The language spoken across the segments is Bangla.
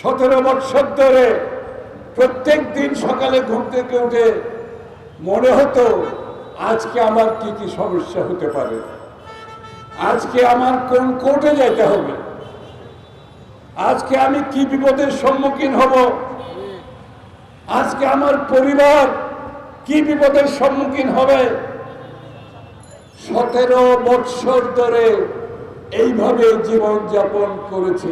সতেরো বৎসর ধরে প্রত্যেক দিন সকালে ঘুম থেকে উঠে মনে হতো আজকে আমার কি কি সমস্যা হতে পারে। আজকে আমার কোন কোর্টে যাইতে হবে? আজকে আমি কি বিপদের সম্মুখীন হব? আজকে আমার পরিবার কি বিপদের সম্মুখীন হবে? সতেরো বৎসর ধরে এইভাবে জীবন যাপন করেছি।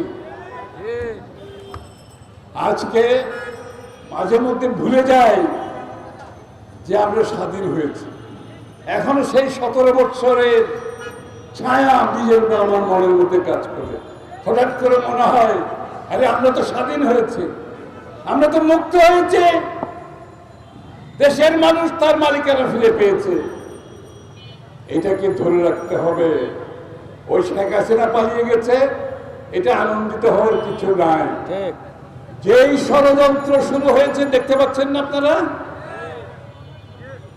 আজকে মাঝে মধ্যে ভুলে যাই যে আমরা স্বাধীন হয়েছি। এখনও সেই সতেরো বৎসরের ছায়া নিজের আমার মনের মধ্যে কাজ করে। হঠাৎ করে মনে হয়, আরে আমরা তো স্বাধীন হয়েছি। আমরা তো মুক্ত হয়েছে। দেশের মানুষ তার মালিকানা ফিরে পেয়েছে। এটাকে ধরে রাখতে হবে। ওই শেখ হাসিনা পালিয়ে গেছে। এটা আনন্দিত হওয়ার কিছু নাই। ঠিক। যেই ষড়যন্ত্র শুরু হয়েছে, দেখতে পাচ্ছেন না আপনারা?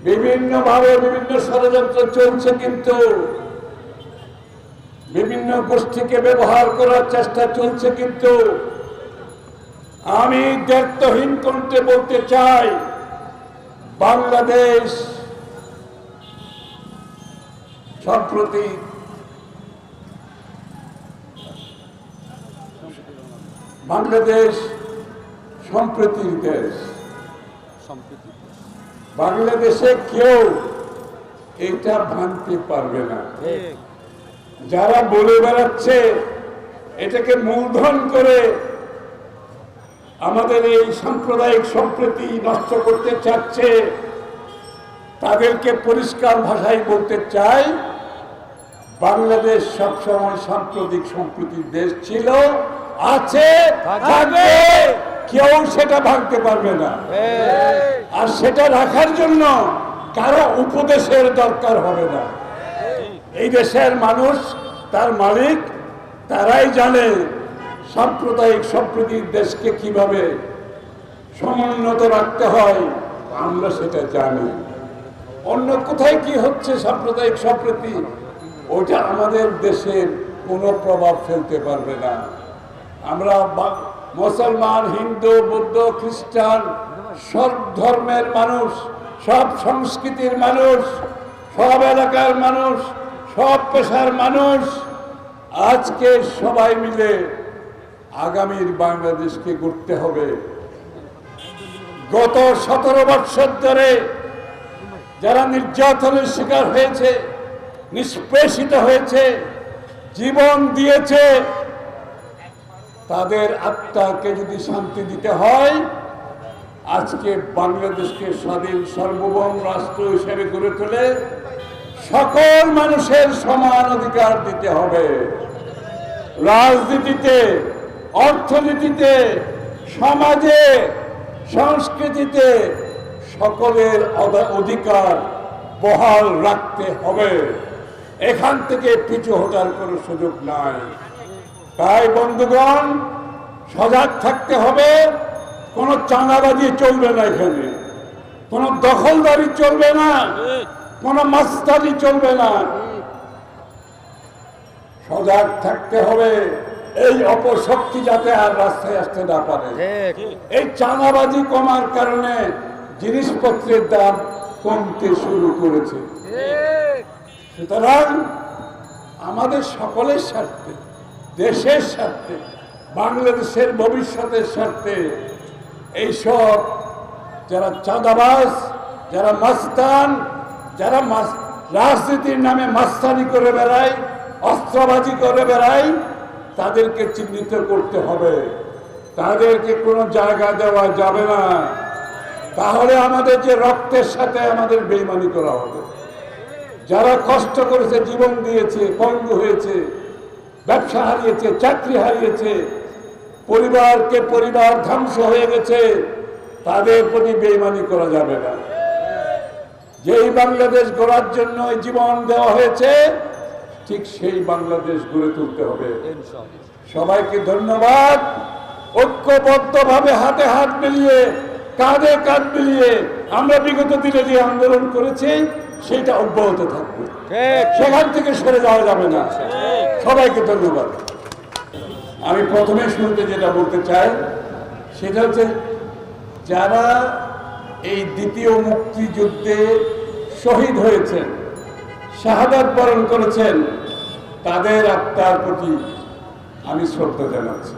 বিভিন্ন ভাবে বিভিন্ন ষড়যন্ত্র চলছে কিন্তু বিভিন্ন গোষ্ঠীকে ব্যবহার করার চেষ্টা চলছে কিন্তু আমি দায়িত্বহীন কণ্ঠে বলতে চাই, বাংলাদেশ সম্প্রতি বাংলাদেশ সম্প্রতির দেশ বাংলাদেশে কেউ এটা ভাঙতে পারবে না। যারা বলে বেড়াচ্ছে এটাকে মূলধন করে আমাদের এই সাম্প্রদায়িক সম্প্রীতি নষ্ট করতে চাচ্ছে তাদেরকে পরিষ্কার ভাষায় বলতে চাই বাংলাদেশ সবসময় সাম্প্রতিক সম্প্রীতির দেশ ছিল আছে থাকবে। কেউ সেটা ভাঙতে পারবে না। আর সেটা রাখার জন্য কারও উপদেশের দরকার হবে না। এই দেশের মানুষ, তার মালিক, তারাই জানে সাম্প্রদায়িক সম্প্রীতির দেশকে কীভাবে সমুন্নত রাখতে হয়, আমরা সেটা জানি। অন্য কোথায় কি হচ্ছে সাম্প্রদায়িক সম্প্রীতি, ওটা আমাদের দেশের কোনো প্রভাব ফেলতে পারবে না। আমরা মুসলমান, হিন্দু, বৌদ্ধ, খ্রিস্টান, সব ধর্মের মানুষ, সব সংস্কৃতির মানুষ, সব এলাকার মানুষ, সব পেশার মানুষ, আজকে সবাই মিলে আগামীর বাংলাদেশকে গড়তে হবে। গত সতেরো বৎসর ধরে যারা নির্যাতনের শিকার হয়েছে, নিষ্পেষিত হয়েছে, জীবন দিয়েছে তাদের আত্মাকে যদি শান্তি দিতে হয়, আজকে বাংলাদেশকে স্বাধীন সার্বভৌম রাষ্ট্র হিসেবে গড়ে তোলে সকল মানুষের সমান অধিকার দিতে হবে। রাজনীতিতে, অর্থনীতিতে, সমাজে, সংস্কৃতিতে সকলের অধা- অধিকার বহাল রাখতে হবে। এখান থেকে পিছু হটার কোনো সুযোগ নাই। তাই বন্ধুগণ সজাগ থাকতে হবে। কোনো চাঁদাবাজি চলবে না এখানে। কোনো দখলদারি চলবে না। কোনো মাস্তানি চলবে না। সজাগ থাকতে হবে। এই অপশক্তি যাতে আর রাস্তায় আসতে না পারে। এই চাঁদাবাজি কমার কারণে জিনিসপত্রের দাম কমতে শুরু করেছে। সুতরাং আমাদের সকলের স্বার্থে দেশের স্বার্থে, বাংলাদেশের ভবিষ্যতের স্বার্থে, এইসব যারা চাঁদাবাস যারা মাস্তান, যারা রাজনীতির নামে মাস্তানি করে বেড়ায়, অস্ত্রবাজি করে বেড়ায়, তাদেরকে চিহ্নিত করতে হবে। তাদেরকে কোনো জায়গা দেওয়া যাবে না। তাহলে আমাদের যে রক্তের সাথে আমাদের বেইমানি করা হবে। যারা কষ্ট করেছে, জীবন দিয়েছে, পঙ্গু হয়েছে ব্যবসা হারিয়েছে চাকরি হারিয়েছে পরিবারকে পরিবার ধ্বংস হয়ে গেছে তাদের প্রতি বেইমানি করা যাবে না। যেই বাংলাদেশ গড়ার জন্য জীবন দেওয়া হয়েছে ঠিক সেই বাংলাদেশ গড়ে তুলতে হবে। সবাইকে ধন্যবাদ। ঐক্যবদ্ধভাবে হাতে হাত মিলিয়ে কাঁধে কাঁধ মিলিয়ে আমরা বিগত দিনে যে আন্দোলন করেছি সেটা অব্যাহত থাকবে। সেখান থেকে সরে যাওয়া যাবে না। সবাইকে ধন্যবাদ। আমি প্রথমে শুরুতে যেটা বলতে চাই, সেটা হচ্ছে যারা এই দ্বিতীয় মুক্তিযুদ্ধে শহীদ হয়েছেন, শাহাদাত বরণ করেছেন, তাদের আত্মার প্রতি আমি শ্রদ্ধা জানাচ্ছি।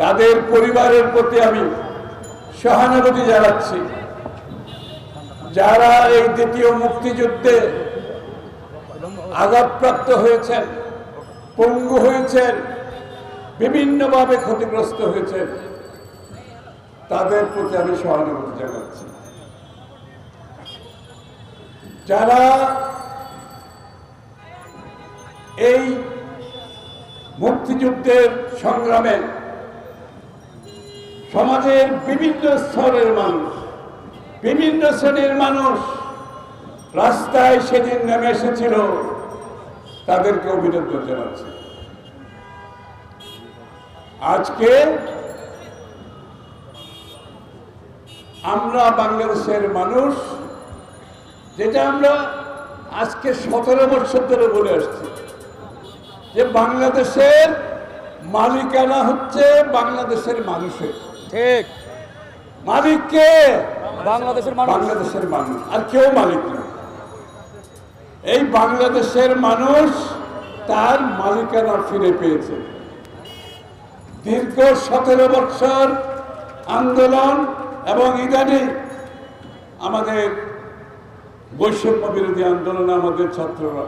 তাদের পরিবারের প্রতি আমি সহানুভূতি জানাচ্ছি। যারা এই দ্বিতীয় মুক্তিযুদ্ধে আঘাতপ্রাপ্ত হয়েছেন পঙ্গু হয়েছেন, বিভিন্নভাবে ক্ষতিগ্রস্ত হয়েছেন। তাদের প্রতি আমি সহানুভূতি জানাচ্ছি। যারা এই মুক্তিযুদ্ধের সংগ্রামে সমাজের বিভিন্ন স্তরের মানুষ, বিভিন্ন শ্রেণির মানুষ রাস্তায় সেদিন নেমে এসেছিল। তাদেরকে অভিনন্দন জানাচ্ছি আজকে আমরা বাংলাদেশের মানুষ যেটা আমরা আজকে সতেরো বছর ধরে বলে আসছি যে বাংলাদেশের মালিকানা হচ্ছে বাংলাদেশের মানুষের। ঠিক। মালিক কে? বাংলাদেশের বাংলাদেশের মানুষ। আর কেউ মালিক না। এই বাংলাদেশের মানুষ তার মালিকানা ফিরে পেয়েছে। দীর্ঘ সতেরো বছর আন্দোলন এবং ইদানিং আমাদের বৈষম্য বিরোধী আন্দোলনে আমাদের ছাত্ররা।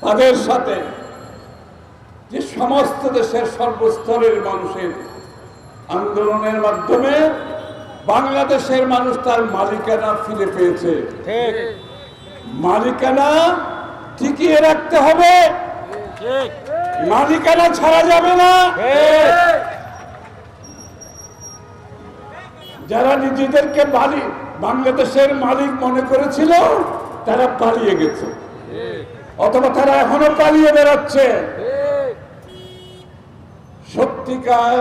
তাদের সাথে যে সমস্ত দেশের সর্বস্তরের মানুষের আন্দোলনের মাধ্যমে বাংলাদেশের মানুষ তার মালিকানা ফিরে পেয়েছে। ঠিক। মালিকানা টিকিয়ে রাখতে হবে। মালিকানা ছাড়া যাবে না। যারা নিজেদেরকে মালিক বাংলাদেশের মালিক মনে করেছিল, তারা পালিয়ে গেছে। অথবা তারা এখনও পালিয়ে বেড়াচ্ছে। সত্যিকার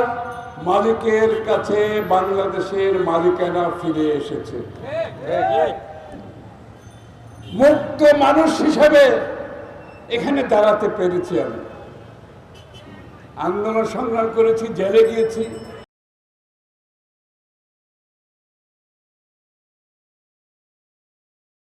মালিকের কাছে বাংলাদেশের মালিকানা ফিরে এসেছে। মুক্ত মানুষ হিসাবে এখানে দাঁড়াতে পেরেছি আমি। আন্দোলন সংগ্রাম করেছি জেলে গিয়েছি।